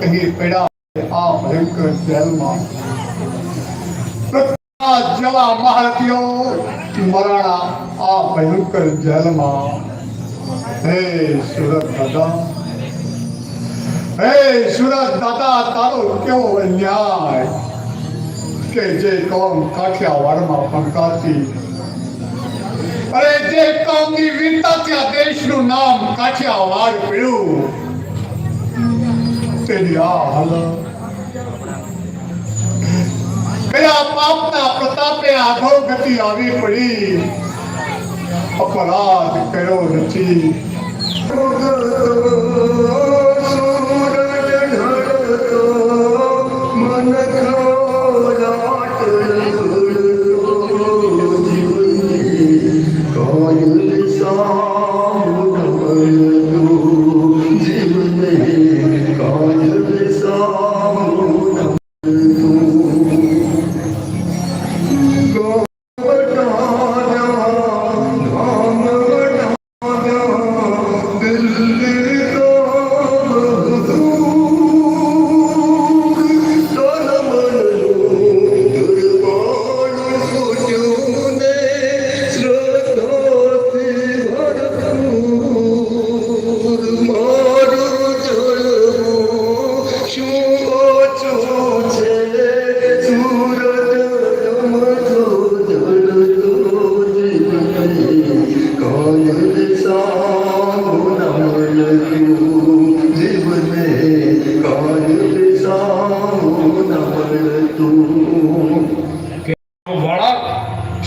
કહી પડ્યા આ ભયંકર જેલમાં. જવા મહારતીઓ મરાણા આ ભયંકર જેલમાં. હે સુરત દાદા, હે સુરત દાદા, તારો કેવો અન્યાય કે જે કોમ કાઠિયાવાડમાં ફંકાતી અરે જે કોમની વીરતા ત્યાં દેશનું નામ કાઠિયાવાડ પડ્યું. તેની આ હાલત કયા પાપના પ્રતાપે આધો ગતિ આવી પડી અપરાધ કર્યો નથી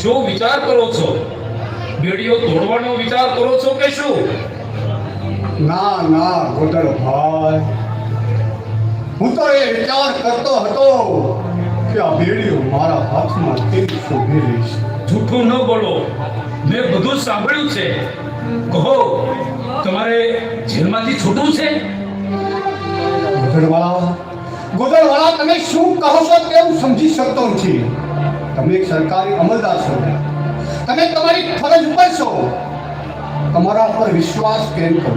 શું વિચાર કરો છો બેડીઓ તોડવાનો વિચાર કરો છો કે શું? ના ના ગોદર ભાઈ. હું તો એ વિચાર કરતો હતો કે આ બેડીઓ મારા હાથમાં કેવી શોભી રહી છે. જૂઠું ન બોલો. મેં બધું સાંભળ્યું છે. કહો તમારે જેલમાંથી છૂટવું છે? ગોદરવાળા ગોદરવાળા તમે શું કહો છો તે હું સમજી શકતો નથી. તમે એક સરકારી અમલદાર છો તમે તમારી ફરજ ઉપર છો. તમારા ઉપર વિશ્વાસ કેમ કરો?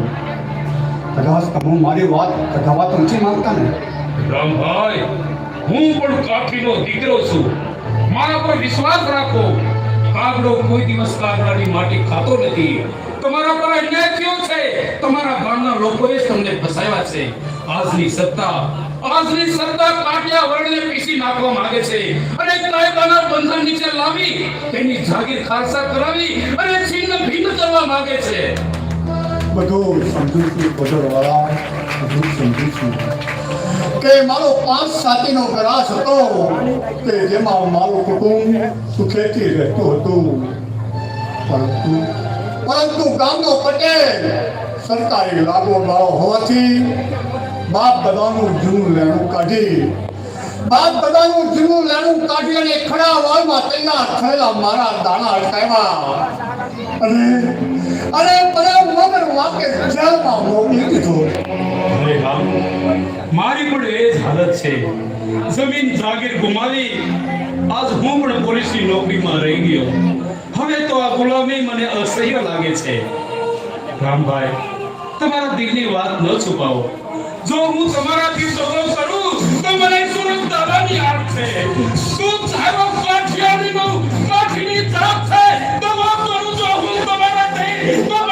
કદાચ તમે મારી વાત કઢાવવા તો નથી માંગતા ને? રામભાઈ, હું પણ કાઠીનો દીકરો છું. મારા પર વિશ્વાસ રાખો. કાગડો કોઈ દિવસ કાગડાની માટી ખાતો નથી. તમારા પર અન્યાય થયો છે. તમારા ગામના લોકોએ તમને ફસાવ્યા છે. આજની સત્તા આજની સત્તા કાઠિયા વર્ણને પીસી નાખવા માંગે છે. અને કાયદાના બંધન નીચે લાવી, તેની જાગીર ખાલસા કરાવી અને છિન્ન ભિન્ન કરવા માંગે છે. બધું સમજુ છું, બધું છું. કે મારો પાંચ સાતીનો ગરાસ હતો કે જેમાં મારું કુટુંબ સુખેથી રહેતું હતું. પરંતુ પરંતુ ગામનો પટેલ સરકારી લાગો હોવાથી બાપ બધાનું જૂનું લેણું કાઢી. બાપ બધાનું જૂનું લેણું કાઢી અને ખડા વાળમાં તૈયાર થયેલા મારા દાણા અટકાવ્યા. અને અને પરમ વગર વાકે જેલમાં મોકલી દીધો. અરે મારી પણ એ જ હાલત છે. જમીન જાગીર ગુમાવી, આજ હું પણ પોલીસની નોકરીમાં રહી ગયો. હવે તો આ ગુલામી મને અસહ્ય લાગે છે. રામભાઈ તમારા દિલની વાત ન છુપાવો. જો હું તમારાથી સગો કરું, તો મને સુરત દાદાની આંખ છે. શું સાહેબ કાઠિયાની નું કાઠીની તરફ છે. તો વાત કરું જો હું તમારાથી. તો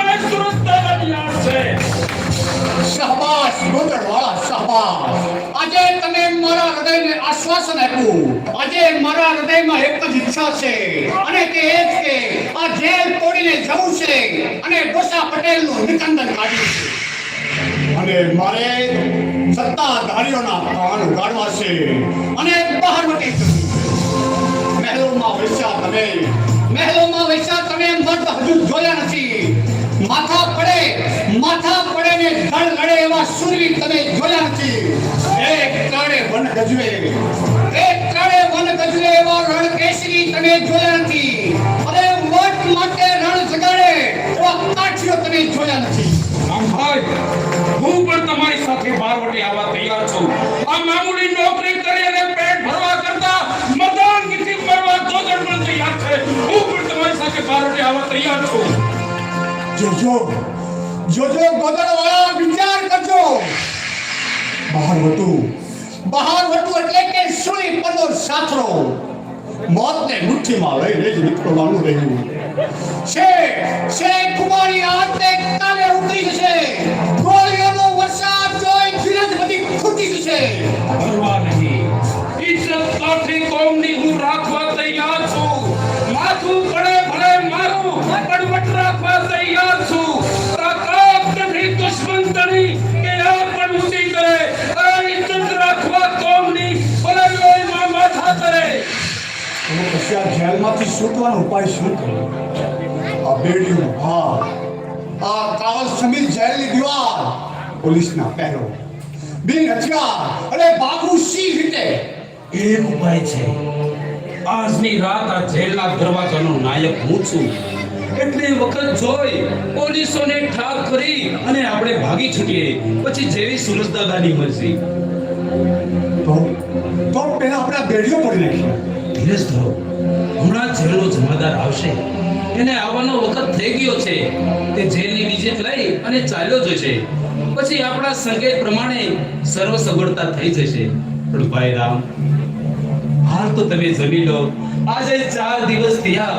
શાબાશ ગોદરવાળા શાબાશ આજે તમે મારા હૃદયને આશ્વાસન આપ્યું. આજે મારા હૃદયમાં એક જ ઈચ્છા છે. અને તે એ જ કે આ જેલ તોડીને જવું છે અને ડોસા પટેલનું નિકંદન કાઢ્યું છે. અને મારે સત્તાધારીઓના કાન ઉગાડવા છે અને બહાર મટી જવું મહેલોમાં વસ્યા તમે, મહેલોમાં વૈશા તમે મર્દ હજુ જોયા નથી. માથા પડે, માથા કારણે ધળ લડે એવા સુરવીર તમે જોયા નથી એક કારણે વન ગજવે એક કારણે વન ગજવે એવા રણ કેસરી તમે જોયા નથી અરે મત માટે રણ જગાડે એવા કાઠીઓ તમે જોયા નથી ભાઈ હું પણ તમારી સાથે બારવટે આવવા તૈયાર છું. આ મામૂલી નોકરી કરી અને પેટ ભરવા કરતા મદાન ગીતી મરવા જોજણ પણ તૈયાર છે. હું પણ તમારી સાથે બારવટે આવવા તૈયાર છું. જો જો જોજો ગોદડવાળા વિચાર કરજો. બહાર વટું. બહાર વટું એટલે કે સુઈ પડો સાથરો મોતને મુઠ્ઠીમાં લઈને જ નીકળવાનું રહ્યું. છે છે કુમારી આતે કાલે ઉતરી જશે. ગોળીઓનો વરસાદ જોઈ ધીરજ બધી ખૂટી જશે. ભરવા નહીં. ઇજ્જત કાઠી કોમની જેલમાંથી છૂટવાનો ઉપાય શું કરો? આ બેડીનું ભાર આ કાવલ સમીર જેલની દીવાલ. પોલીસના પહેરો. બિન હથિયાર. અને બાબુ સિંહ રીતે. એક ઉપાય છે. આજની રાત આ જેલના દરવાજાનો નાયક હું છું. એટલે વખત જોઈ પોલીસોને ઠાક કરી અને આપણે ભાગી છૂટીએ. પછી જેવી સુરજદાદાની મરજી. તો તો પહેલા આપણા બેડીઓ પડી નાખીએ. ધીરજ ધરો. હમણાં જેલનો જમાદાર આવશે. એને આવવાનો વખત થઈ ગયો છે. તે જેલની વિજેત લઈ અને ચાલ્યો જશે પછી આપણા સંકેત પ્રમાણે સર્વ સગવડતા થઈ જશે પણ ભાઈ રામ, હાલ તો તમે જમી લો. આજે ચાર દિવસ થયા.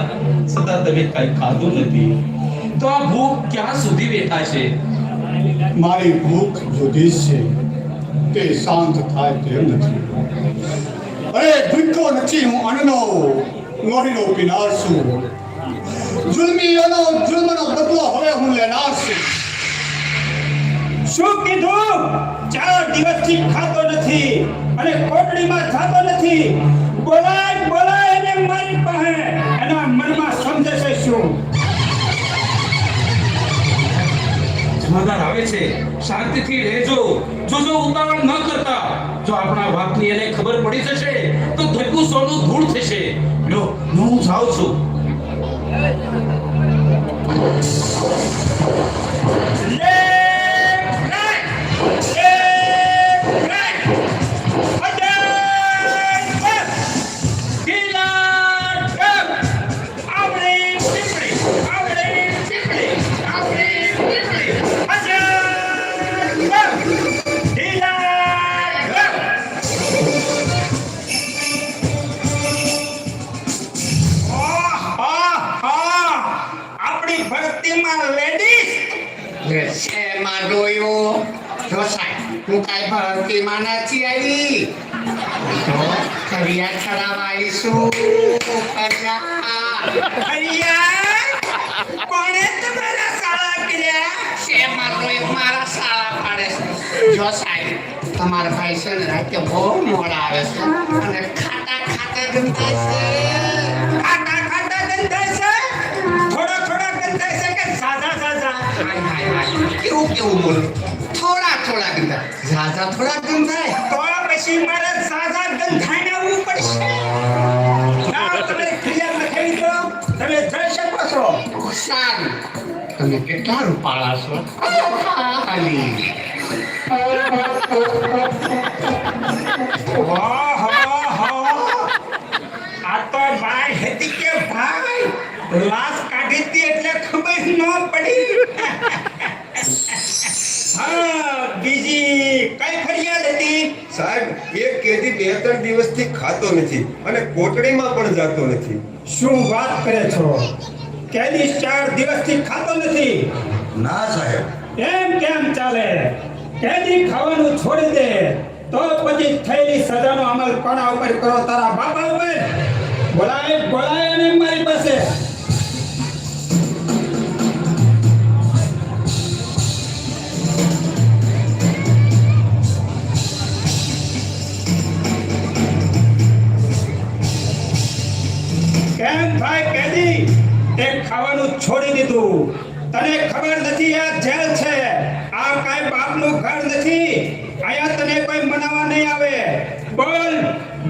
છતાં તમે કઈ ખાધું નથી. તો આ ભૂખ ક્યાં સુધી બેઠા છે? મારી ભૂખ જુદી છે. તે શાંત થાય તેમ નથી. અરે ભૂખ્યો નથી હું અન્નનો. લોહીનો પીનાર છું જુલ્મીઓનો જુલ્મનો બદલો હવે હું લેનાર છું શું કીધું? ચાર દિવસથી ખાતો નથી અને કોટડીમાં ખાતો નથી. બોલાય બોલાય એને મારી પાસે. એના મનમાં સમજે છે શું? જમાદાર આવે છે. શાંતિથી રહેજો. જોજો ઉતાવળ ન કરતા, જો આપણા વાતની એને ખબર પડી જશે, તો ધકુ સોનું ધૂળ થશે. લો, હું જાઉં છું. લેફ્ટ કર્યા છે માં ડોયો મારા સારા પાડે છે જો સાહેબ તમારા ભાઈ છે ને રાતે બહુ મોડા આવે છે અને ખાતા ખાતા ગમતા છે ખાટા ખાટા ગંધાય છે થોડા થોડા ગંધાય છે કે સાદા સાદા હાય હાય હાય કેવું કેવું બોલો થોડા થોડા ગંદા ઝાઝા થોડા ગંધાય તો પછી મારે સાદા તમે કેટલા રૂપાળા છો? ખાલી. વાહ વાહ વાહ. આ તો ભાઈ હતી કે ભાઈ. લાશ કાઢી હતી એટલે ખબર ન પડી. હા બીજી કઈ ફરિયાદ હતી? સાહેબ એક કેદી બે ત્રણ દિવસથી ખાતો નથી અને કોટડીમાં પણ જાતો નથી. શું વાત કરે છો? કેદી ચાર દિવસથી ખાતો નથી. ના સાહેબ. એમ કેમ ચાલે? કેદી ખાવાનું છોડી દે તો પછી થયેલી સજાનો અમલ કોના ઉપર કરો તારા બાપા ઉપર. બોલાય બોલાય અને મારી પાસે. ખાવાનું છોડી દીધું. તને ખબર નથી આ જેલ છે. આ કાંઈ બાપનું ઘર નથી. અહીંયા તને કોઈ મનાવા નહીં આવે. બોલ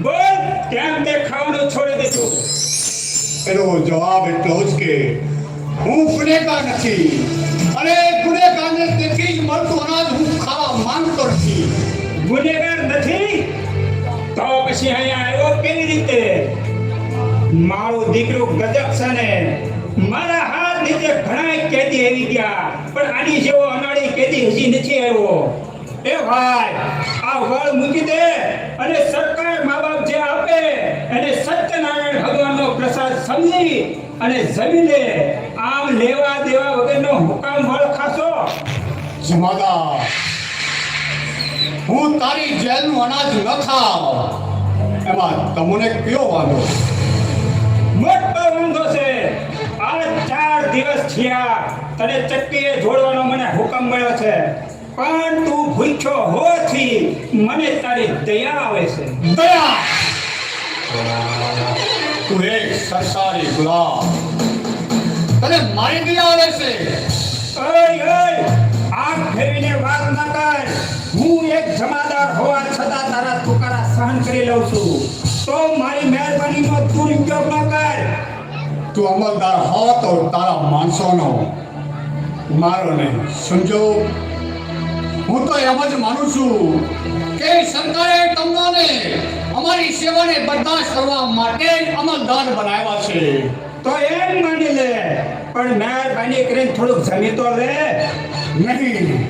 બોલ કેમ તે ખાવાનું છોડી દીધું? એનો જવાબ એટલો જ કે હું ગુનેગાર નથી. અને ગુનેગારને તેથી જ મળતું અનાજ હું ખાવા માંગતો નથી. ગુનેગાર નથી? તો પછી અહીંયા આવ્યો કેવી રીતે? મારો દીકરો ગજબ છે ને. મારા ઘણા કેદી આવી ગયા. પણ આની જેવો અનાળી કેદી હજી નથી આવ્યો. એ ભાઈ, આ વળ મૂકી દે અને સરકાર મા બાપ જે આપે એને સત્યનારાયણ ભગવાનનો પ્રસાદ સમજી અને જમી લે. આમ લેવા દેવા વગરનો હુકામ વળ ખાશો. જમાદાર હું તારી જેલનું અનાજ ન ખાવ. એમાં તમને કયો વાંધો? થયા તને ચક્કીએ જોડવાનો મને હુકમ મળ્યો છે. પણ તું ભૂખ્યો હોથી મને તારી દયા આવે છે. દયા! તું એક સરસારી ગુલામ. તને મારી દયા આવે છે. ઓય ઓય આંખ ફેરવીને વાત ના કર. હું એક જમાદાર હોવા છતાં તારા તુકારા સહન કરી લઉં છું. તો મારી મહેરબાનીનો દુરુપયોગ ન કર. તું અમલદાર હો તો તારા માણસોનો મારો નહીં. સમજો? હું તો એમ જ માનું છું કે સરકારે તમને અમારી સેવાને બરદાસ્ત કરવા માટે અમલદાર બનાવ્યા છે. તો એમ માની લે, પણ મહેરબાની કરીને થોડુંક જમી તો લે. નહીં.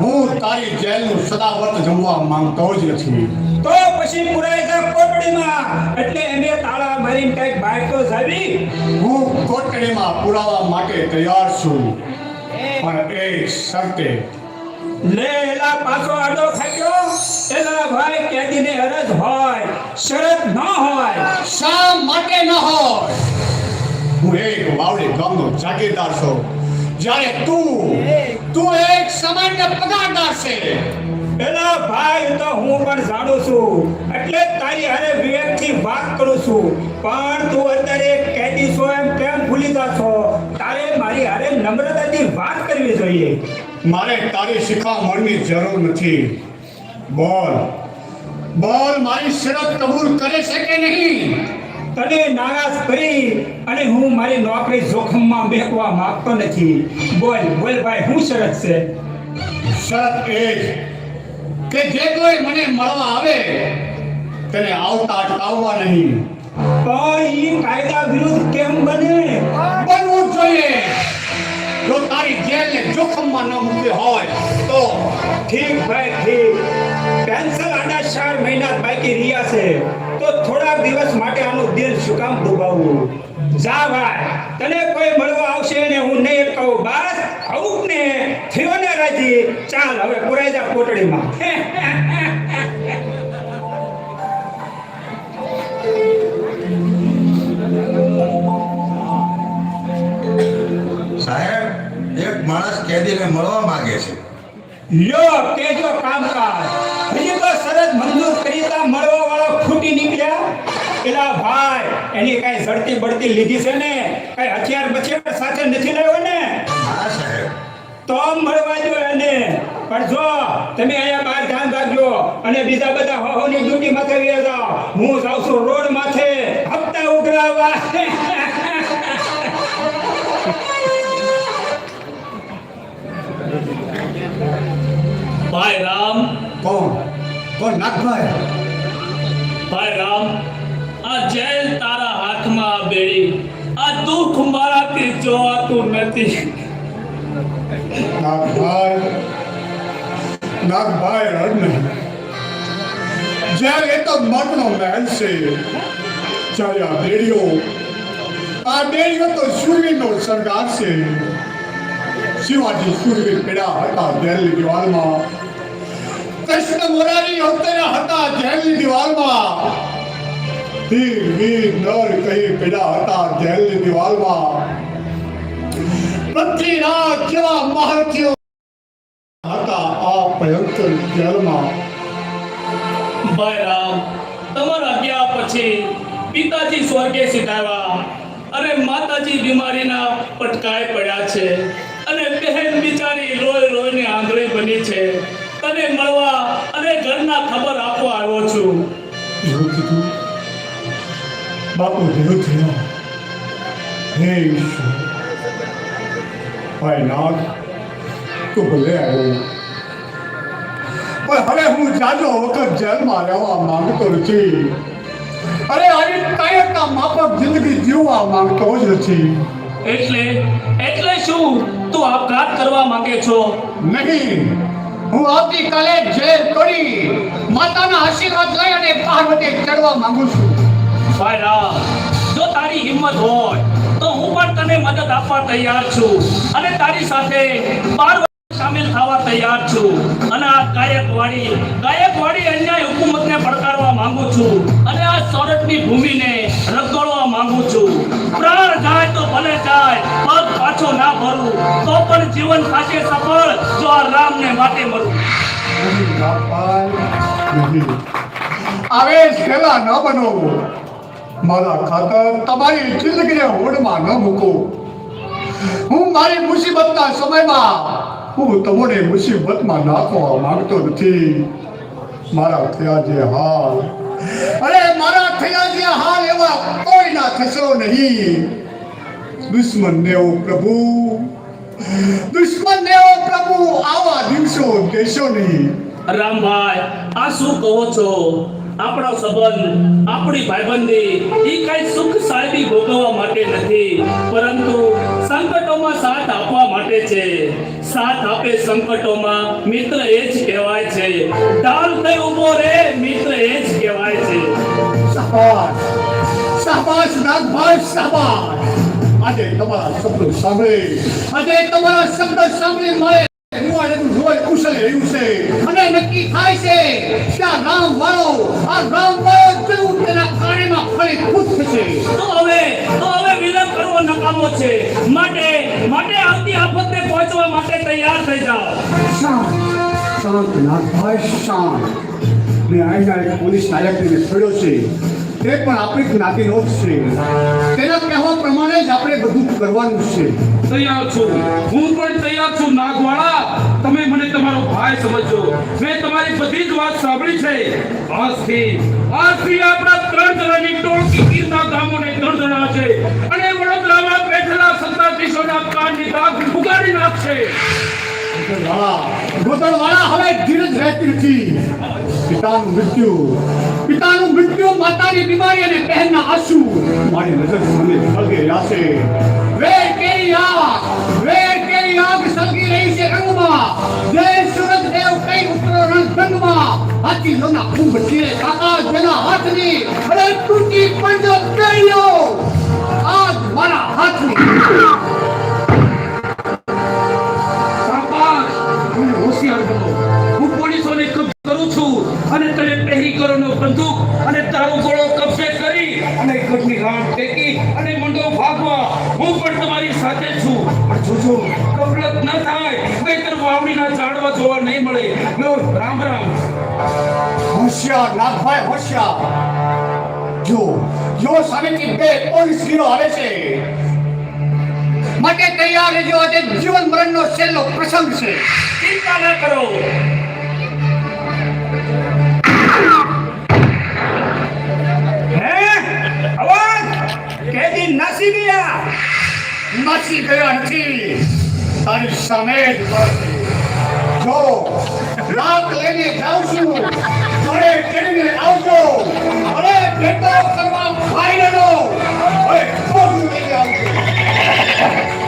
હું તારી જેલનું સદાવર્ત જમવા માંગતો જ નથી. તો પછી પુરાઈ ગયા કોટડીમાં. એટલે એને તાળા મારીને કંઈક બહાર તો જાવી હું કોટડીમાં પુરાવા માટે તૈયાર છું. પણ એ શરતે. લેલા પાછો આડો ખાયો એલા ભાઈ કેદીને અરજ હોય શરત ન હોય. શા માટે ન હોય? હું એક વાવડી ગામનો જાગીરદાર છું. જ્યારે તું તું એક સામાન્ય પગારદાર છે. એલા ભાઈ તો હું પણ જાણું છું. એટલે તારી હારે વિવેકથી વાત કરું છું. પણ તું અત્યારે કેદી છો એમ કેમ ભૂલી જા છો? તારે મારી હારે નમ્રતાથી વાત કરવી જોઈએ. મારે તારી શિખામણની જરૂર નથી. બોલ. બોલ મારી શરત કબૂલ કરે છે કે નહીં? તને નારાજ કરી અને હું મારી નોકરી જોખમમાં મેકવા માંગતો નથી. બોલ બોલ ભાઈ શું શરત છે? શરત એ જ. કે જે કોઈ મને મળવા આવે તેને આવતા અટકાવવા નહીં. પણ એ કાયદા વિરુદ્ધ કેમ બને? બનવું જોઈએ. જો તારી જેલને જોખમમાં ન મૂકી હોય તો ઠીક ભાઈ ઠીક. પેન્શન આના ચાર મહિના બાકી રહ્યા છે તો થોડાક દિવસ માટે આનું દિલ શું કામ દુભાવવું? જા ભાઈ તને કોઈ મળવા આવશે ને હું નહીં કહું. બસ આવું ને. થયો ને રાજી. ચાલ હવે પુરાઈ જા કોટડીમાં. સાહેબ એક માણસ કેદીને મળવા માંગે છે. લ્યો કેજો કામકાજ. હજી તો સરસ મંજૂર કરીતા મળવા વાળો ખૂટી નીકળ્યા. એલા ભાઈ એની કઈ ઝડતી બળતી લીધી છે ને? કઈ હથિયાર બચિયાર સાથે નથી લાવ્યો ને? હા સાહેબ. તો મળવા જો એને. પણ જો તમે અહીંયા બહાર ધ્યાન રાખજો અને બીજા બધા હોહોની ડ્યુટી માથે વ્યા જાઓ. હું જાઉં છું રોડ માથે. હપ્તા ઉઘરાવવા ભાઈ રામ. કોણ? કોણ? નાગભાઈ. ભાઈ રામ. આ જેલ તારા હાથમાં બેડી. આ દુઃખ મારાથી જોવાતું નથી. નાગભાઈ નાગભાઈ રડ જેલ એ તો મર્દનો મહેલ છે, જ્યારે આ બેડીઓ આ બેડીઓ તો શૂરવીરનો સરદાર છે શિવાજી શૂરવીર પીડા હતા જેલની દિવાલમાં. કૃષ્ણ મોરારી અવતર્યા હતા જેલની દિવાલમાં. વીર વીર નર કહી પીડા હતા જેલની દિવાલમાં. પૃથ્વીરાજ જેવા મહારથીઓ હતા આ ભયંકર જેલમાં. ભાઈ રામ તમારા ગયા પછી પિતાજી સ્વર્ગે સિધાવ્યા અને માતાજી બીમારીના પટકાય પડ્યા છે અને બહેન બિચારી રોય રોયને આંધળી બની છે. તને મળવા અને ઘરના ખબર આપવા આવ્યો છું. એવું કીધું? બાપુ દેવ થયા હે ઈશ્વર ભાઈ નાથ તું ભલે આવ્યો પણ હવે હું જાજો વખત જેલમાં રહેવા માંગતો નથી. અરે આવી કાયકના માફક જિંદગી જીવવા માંગતો જ નથી. એટલે એટલે શું તું આપઘાત કરવા માંગે છો? નહીં હું આવતીકાલે જેલ કરી માતાના આશીર્વાદ લઈ અને પાર્વતી ચડવા માંગુ છું. ભાઈ રામ જો તારી હિંમત હોય તો હું પણ તને મદદ આપવા તૈયાર છું. અને તારી સાથે બાર સામેલ થવા તૈયાર છું. અને આ ગાયકવાડી ગાયકવાડી અન્યાય હુકુમતને પડકારવા માંગુ છું. અને આ સોરઠની ભૂમિને રગડવા માંગુ છું. પ્રાણ જાય તો ભલે જાય પગ પાછો ના ભરું. તો પણ જીવન સાથે સફળ જો આ રામને માટે મરું. આવે પેલા ન બનો મારા ખાતર તમારી જિંદગીને હોડમાં ન મૂકો. હું મારી મુસીબતના સમયમાં, હું તમને મુસીબતમાં નાખવા માંગતો નથી. મારા થયા જે હાલ. અરે, મારા થયા જે હાલ એવા કોઈ ના થશો નહીં. દુશ્મનને ઓ પ્રભુ, દુશ્મનને ઓ પ્રભુ, આવા દિવસો દેશો નહીં. રામભાઈ, આ શું કહો છો? આપણો સંબંધ, આપણી ભાઈબંધી એ કઈ સુખ સાહેબી ભોગવવા માટે નથી, પરંતુ સંકટોમાં સાથ આપવા માટે છે. સાથ આપે સંકટોમાં, મિત્ર એ જ કહેવાય છે. ઢાલ થઈ ઊભો રે, મિત્ર એ જ કહેવાય છે. શાબાશ. શાબાશ, નાગભાઈ, શાબાશ. આજે તમારા શબ્દો સાંભળી. આજે તમારા શબ્દ સાંભળી મળે રહ્યું છે અને નક્કી થાય છે કે આ રામ વાળો આ રામ વાળો જરૂર તેના કાર્યમાં ફળી ખુશ થશે? તો હવે તો હવે વિલંબ કરવો નકામો છે. માટે માટે આવતી આફતને પહોંચવા માટે તૈયાર થઈ જાઓ. શાંત શાંત નાગભાઈ શાંત. મેં એક પોલીસ નાયકને છોડ્યો છે. તે પણ આપણી જ્ઞાતિનો જ છે તેના કહેવા પ્રમાણે જ આપણે બધું કરવાનું છે. તૈયાર છું. હું પણ તૈયાર છું, નાગવાળા. તમે મને તમારો ભાઈ સમજો. મેં તમારી બધી જ વાત સાંભળી છે. આજથી આજથી આપણા ત્રણ જણાની ટોળકી ગીરના ગામોને ત્રણ જણા છે. અને વડોદરામાં બેઠેલા સત્તાધીશોના કાનની દાગ ઉગાડી નાખશે. માતાની બીમારી અને છે કેરી આગ. વેર કેરી રહી છે રંગમાં. જય સુરત દેવ કઈ ઉતરો રણભંગમાં હાથી લોના કુંભ ચીરે કાકા જેના તૂટી પડજો કેરીઓ આજ મારા હાથની હોશિયાર નાગભાઈ હોશિયાર. જો જો સામેથી બે પોલીસ વીરો આવે છે. માટે તૈયાર રહેજો. આજે જીવન મરણનો છેલ્લો પ્રસંગ છે. ચિંતા ન કરો. હે? અવાજ? કેદી નાસી ગયા? નાસી ગયા નથી. તારી સામે જ જો રાત લઈને જાઉં છું. આપણે ચડીને આવજો. અને ભેટો કરવા ફાઈનલો હવે આવજો.